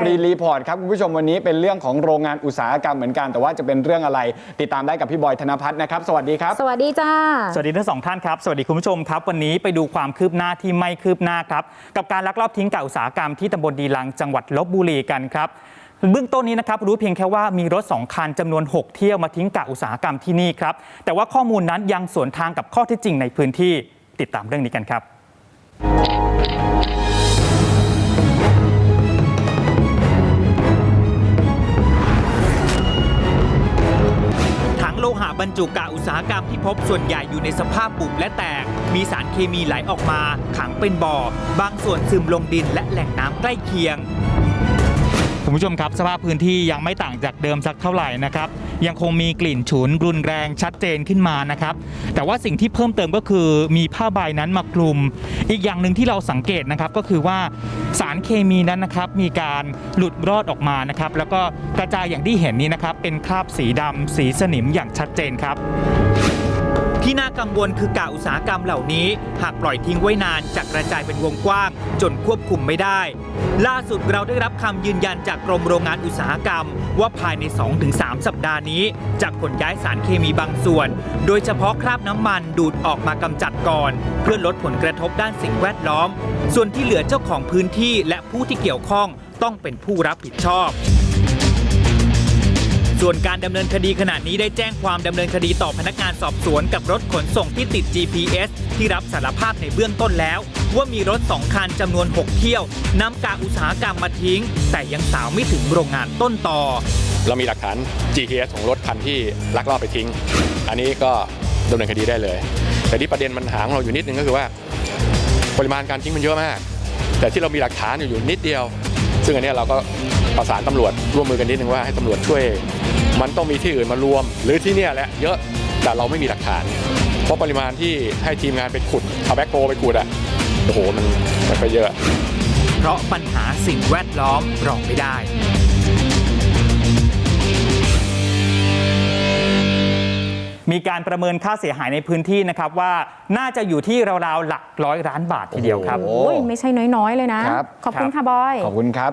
กรีนรีพอร์ตครับคุณผู้ชมวันนี้เป็นเรื่องของโรงงานอุตสาหกรรมเหมือนกันแต่ว่าจะเป็นเรื่องอะไร ติดตามได้กับพี่บอยธนพัฒน์นะครับ สวัสดีครับ สวัสดีจ้า สวัสดีทั้งสองท่านครับ สวัสดีคุณผู้ชมครับ วันนี้ไปดูความคืบหน้าที่ไม่คืบหน้าครับ กับการลักลอบทิ้งกากอุตสาหกรรมที่ตำบลดีลังจังหวัดลบบุรีกันครับเบื้องต้นนี้นะครับรู้เพียงแค่ว่ามีรถ 2 คันจำนวน 6 เที่ยวมาทิ้งกากอุตสาหกรรมที่นี่ครับ แต่ว่าข้อมูลนั้นยังสวนทางกับข้อเท็จจริงในพื้นที่ติดตามเรื่องนี้กันครับ โลหะบรรจุกะอุตสาหกรรมที่พบส่วนใหญ่อยู่ในสภาพบุบและแตก มีสารเคมีไหลออกมาขังเป็นบ่อ บางส่วนซึมลงดินและแหล่งน้ำใกล้เคียง คุณผู้ชมครับสภาพพื้นที่ยังไม่ต่างจากเดิมสักเท่าไหร่นะครับ ยังคงมีกลิ่นฉุนรุนแรงชัดเจนขึ้นมานะครับ แต่ว่าสิ่งที่เพิ่มเติมก็คือมีผ้าใบนั้นมาคลุม อีกอย่างหนึ่งที่เราสังเกตนะครับก็คือว่าสารเคมีนั้นนะครับมีการหลุดรอดออกมานะครับ แล้วก็กระจายอย่างที่เห็นนี้นะครับ เป็นคราบสีดำสีสนิมอย่างชัดเจนครับที่น่ากังวลคือกาอุตสาหกรรมเหล่านี้ หากปล่อยทิ้งไว้นานจะกระจายเป็นวงกว้าง จนควบคุมไม่ได้ ล่าสุดเราได้รับคำยืนยันจากกรมโรงงานอุตสาหกรรม ว่าภายใน 2-3 สัปดาห์นี้จะขนย้ายสารเคมีบางส่วน โดยเฉพาะคราบน้ำมันดูดออกมากำจัดก่อน เพื่อลดผลกระทบด้านสิ่งแวดล้อม ส่วนที่เหลือเจ้าของพื้นที่และผู้ที่เกี่ยวข้องต้องเป็นผู้รับผิดชอบส่วนการดำเนินคดีขณะนี้ได้แจ้งความดำเนินคดีต่อพนักงานสอบสวนกับรถขนส่งที่ติด GPS ที่รับสารภาพในเบื้องต้นแล้ว ว่ามีรถ 2 คันจำนวน 6 เที่ยวนำกากอุตสาหกรรมมาทิ้ง แต่ยังสาวไม่ถึงโรงงานต้นต่อ เรามีหลักฐาน GPS ของรถคันที่ลักลอบไปทิ้ง อันนี้ก็ดำเนินคดีได้เลย แต่ที่ประเด็นมันหาของเราอยู่นิดนึงก็คือว่าปริมาณการทิ้งมันเยอะมาก แต่ที่เรามีหลักฐานอยู่อยู่นิดเดียว ซึ่งอันนี้เราก็ประสานตำรวจร่วมมือกันนิดนึงว่าให้ตำรวจช่วย มันต้องมีที่อื่นมารวม หรือที่เนี่ยแหละเยอะแต่เราไม่มีหลักฐาน เพราะปริมาณที่ให้ทีมงานไปขุดเอาแบ็คโฮไปขุดอะ โอ้โหมันมันก็เยอะ เพราะปัญหาสิ่งแวดล้อมรองไม่ได้ มีการประเมินค่าเสียหายในพื้นที่นะครับว่าน่าจะอยู่ที่ราวๆหลักร้อยล้านบาททีเดียวครับ โอ้โอ้ยไม่ใช่น้อย ๆ เลยนะ ครับ ขอบคุณครับค่ะบอย ขอบคุณครับ